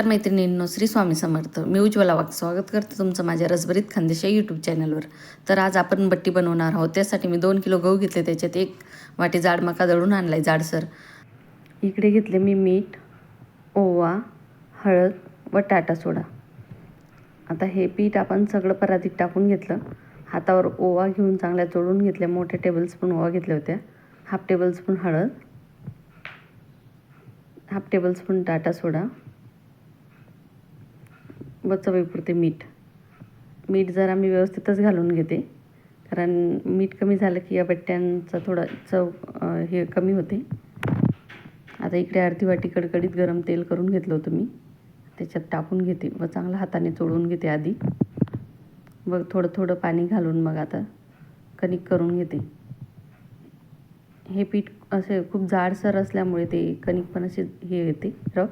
नमस्कार मैत्रिणींनो श्री स्वामी समर्थ. मी उज्ज्वला वाघ. स्वागत करते तुमचं माझ्या रसभरीत खानदेशा यूट्यूब चॅनलवर तर आज आपण बट्टी बनवणार आहोत. त्यासाठी मी दोन किलो गहू घेतले. त्याच्यात एक वाटी जाड मका दळून आणला आहे जाडसर. इकडे घेतले मी मीठ ओवा हळद व टाटा सोडा. आता हे पीठ आपण सगळं परातीत टाकून घेतलं. हातावर ओवा घेऊन चांगल्या चोळून घेतल्या. मोठ्या टेबलस्पून ओवा घेतल्या होत्या. हाफ टेबलस्पून हळद हाफ टेबलस्पून टाटा सोडा. व चवीपुरते मीठ. मीठ जरा मी व्यवस्थितच घालून घेते. कारण मीठ कमी झालं की या बट्ट्यांचा थोडा चव हे कमी होते. आता इकडे अर्धी वाटी कडकडीत गरम तेल करून घेतलं होतं मी. त्याच्यात टाकून घेते व चांगलं हाताने चोळून घेते आधी. व थोडं थोडं पाणी घालून मग आता कणिक करून घेते. हे पीठ असे खूप जाडसर असल्यामुळे ते कणिक पण असे हे येते रफ.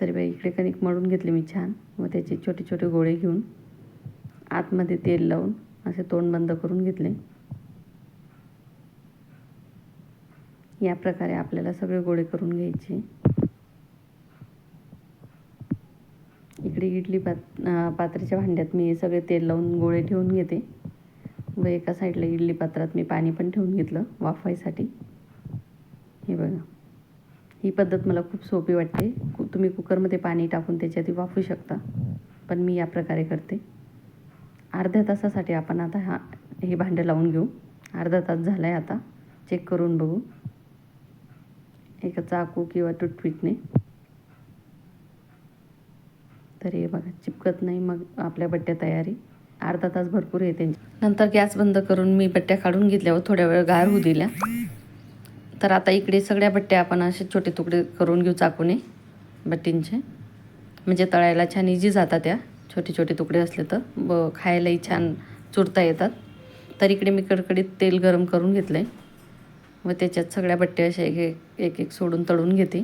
तरी बाई इकडे कणिक मळून घेतले मी छान. व त्याचे छोटे छोटे गोळे घेऊन आतमध्ये तेल लावून असे तोंड बंद करून घेतले. या प्रकारे आपल्याला सगळे गोळे करून घ्यायचे. इकडे इडली पात पात्राच्या भांड्यात मी सगळे तेल लावून गोळे ठेवून घेते. व एका साईडला इडली पात्रात मी पाणी पण ठेवून घेतलं वाफायसाठी हे बघा. ही पद्धत मला खूप सोपी वाटते. कु तुम्ही कुकरमध्ये पाणी टाकून त्याच्यात वाफू शकता. पण मी या प्रकारे करते. अर्ध्या तासासाठी आपण आता हा हे भांडं लावून घेऊ. अर्धा तास झाला आहे आता. चेक करून बघू. एका चाकू किंवा टूथपिकने तर हे बघा चिपकत नाही. मग आपल्या बट्ट्या तयारी. अर्धा तास भरपूर आहे त्यांची नंतर गॅस बंद करून मी बट्ट्या काढून घेतल्यावर थोड्या वेळ गार होऊ दिल्या. तर आता इकडे सगळ्या भट्ट्या आपण असे छोटे तुकडे करून घेऊ चाकूने भट्टींचे म्हणजे तळायला छान इजी जातात त्या छोटे छोटे तुकडे असले तर ब खायलाही छान चुरता येतात. तर इकडे मी कडकडीत तेल गरम करून घेतलं आहे व त्याच्यात सगळ्या बट्ट्या अशा एक एक एक एक सोडून तळून घेते.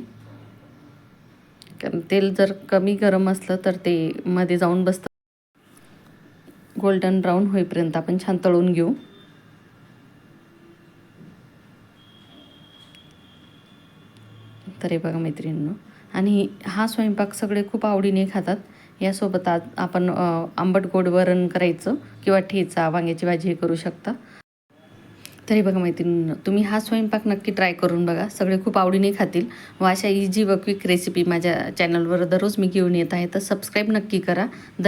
कारण तेल जर कमी गरम असलं तर ते मध्ये जाऊन बसतं. गोल्डन ब्राऊन होईपर्यंत आपण छान तळून घेऊ. तर हे बघा मैत्रिणींनो. आणि हा स्वयंपाक सगळे खूप आवडीने खातात. यासोबत आज आपण आंबट गोड वरण करायचं किंवा ठेचा वांग्याची भाजी हे करू शकता. तरी बघा मैत्रिणींनो तुम्ही हा स्वयंपाक नक्की ट्राय करून बघा. सगळे खूप आवडीने खातील. व अशा इझी व क्विक रेसिपी माझ्या चॅनलवर दररोज मी घेऊन येत आहे. तर सबस्क्राईब नक्की करा. ध